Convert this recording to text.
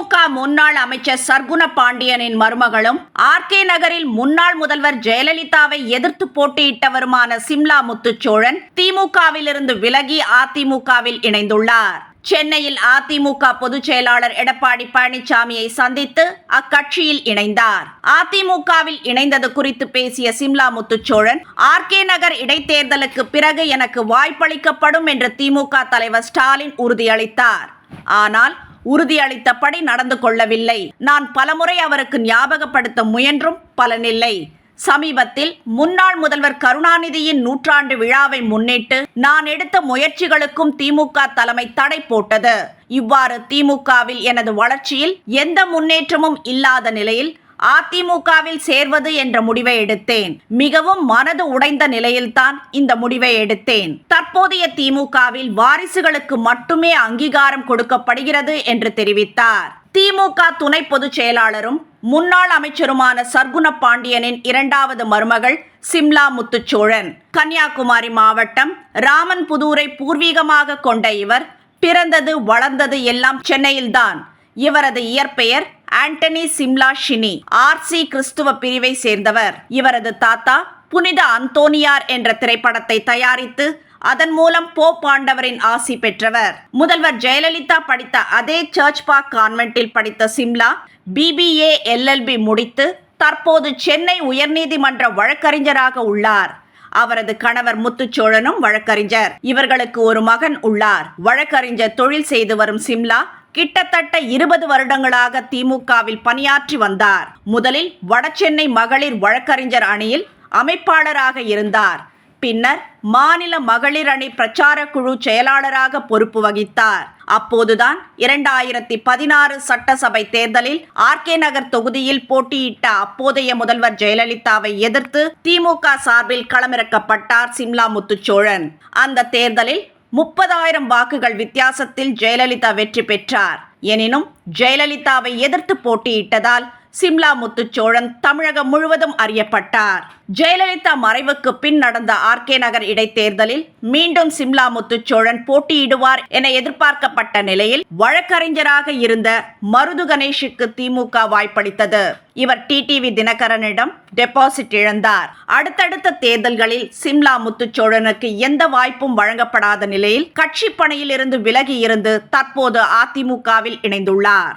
திமுக முன்னாள் அமைச்சர் சர்க்குண பாண்டியனின் மருமகளும் ஆர்கே நகரில் முன்னாள் முதல்வர் ஜெயலலிதாவை எதிர்த்து போட்டியிட்டவருமான சிம்லா முத்துச்சோழன் திமுகவிலிருந்து விலகி அதிமுகவில் இணைந்துள்ளார். சென்னையில் அதிமுக பொதுச் செயலாளர் எடப்பாடி பழனிசாமியை சந்தித்து அக்கட்சியில் இணைந்தார். அதிமுகவில் இணைந்தது குறித்து பேசிய சிம்லா முத்துச்சோழன் ஆர்கே நகர் இடைத்தேர்தலுக்கு பிறகு எனக்கு வாய்ப்பளிக்கப்படும் என்று திமுக தலைவர் ஸ்டாலின் உறுதியளித்தார். ஆனால் உறுதியளித்தபடி நடந்து கொள்ளவில்லை. நான் பலமுறை அவருக்கு ஞாபகப்படுத்த முயன்றும் பலனில்லை. சமீபத்தில் முன்னாள் முதல்வர் கருணாநிதியின் நூற்றாண்டு விழாவை முன்னிட்டு நான் எடுத்த முயற்சிகளுக்கும் திமுக தலைமை தடை போட்டது. இவ்வாறு திமுகவில் எனது வளர்ச்சியில் எந்த முன்னேற்றமும் இல்லாத நிலையில் அதிமுகவில் சேர்வது என்ற முடிவை எடுத்தேன். மிகவும் மனது உடைந்த நிலையில்தான் இந்த முடிவை எடுத்தேன். தற்போதைய திமுகவில் வாரிசுகளுக்கு மட்டுமே அங்கீகாரம் கொடுக்கப்படுகிறது என்று தெரிவித்தார். திமுக துணை பொதுச் செயலாளரும் முன்னாள் அமைச்சருமான சர்க்குண பாண்டியனின் இரண்டாவது மருமகள் சிம்லா முத்துச்சோழன் கன்னியாகுமரி மாவட்டம் ராமன் புதூரை பூர்வீகமாக கொண்ட இவர் பிறந்தது வளர்ந்தது எல்லாம் சென்னையில்தான். இவரது இயற்பெயர் ஆண்டனி சிம்லா ஷினி ஆர்சி கிறிஸ்துவ பிரிவை சேர்ந்தவர். இவரது தாத்தா புனித அந்தோனியார் என்ற திரைப்படத்தை தயாரித்து அதன் மூலம் போப் ஆண்டவரின் ஆசி பெற்றவர். முதல்வர் ஜெயலலிதா படித்த அதே சர்ச் பார்க் கான்வென்ட்டில் படித்த சிம்லா பிபிஏ எல்எல்பி முடித்து தற்போது சென்னை உயர்நீதிமன்ற வழக்கறிஞராக உள்ளார். அவரது கணவர் முத்துச்சோழனும் வழக்கறிஞர். இவர்களுக்கு ஒரு மகன் உள்ளார். வழக்கறிஞர் தொழில் செய்து வரும் சிம்லா கிட்டத்தட்ட இருபது வருடங்களாக திமுகவில் பணியாற்றி வந்தார். முதலில் வடசென்னை மகளிர் வழக்கறிஞர் அணியில் அமைப்பாளராக இருந்தார். பின்னர் மாநில மகளிர் அணி பிரச்சார குழு செயலாளராக பொறுப்பு வகித்தார். அப்போதுதான் இரண்டாயிரத்தி பதினாறு சட்டசபை தேர்தலில் ஆர்கே நகர் தொகுதியில் போட்டியிட்ட அப்போதைய முதல்வர் ஜெயலலிதாவை எதிர்த்து திமுக சார்பில் களமிறக்கப்பட்டார் சிம்லா முத்துச்சோழன். அந்த தேர்தலில் முப்பதாயிரம் வாக்குகள் வித்தியாசத்தில் ஜெயலலிதா வெற்றி பெற்றார். எனினும் ஜெயலலிதாவை எதிர்த்து போட்டியிட்டதால் சிம்லா முத்துச்சோழன் தமிழகம் முழுவதும் அறியப்பட்டார். ஜெயலலிதா மறைவுக்கு பின் நடந்த ஆர்கே நகர் இடைத்தேர்தலில் மீண்டும் சிம்லா முத்துச்சோழன் போட்டியிடுவார் என எதிர்பார்க்கப்பட்ட நிலையில் வழக்கறிஞராக இருந்த மருது கணேஷுக்கு திமுக வாய்ப்பளித்தது. இவர் டிடிவி தினகரனிடம் டெபாசிட் இழந்தார். அடுத்தடுத்த தேர்தல்களில் சிம்லா முத்துச்சோழனுக்கு எந்த வாய்ப்பும் வழங்கப்படாத நிலையில் கட்சி பணியில் இருந்து விலகி இருந்து தற்போது அதிமுகவில் இணைந்துள்ளார்.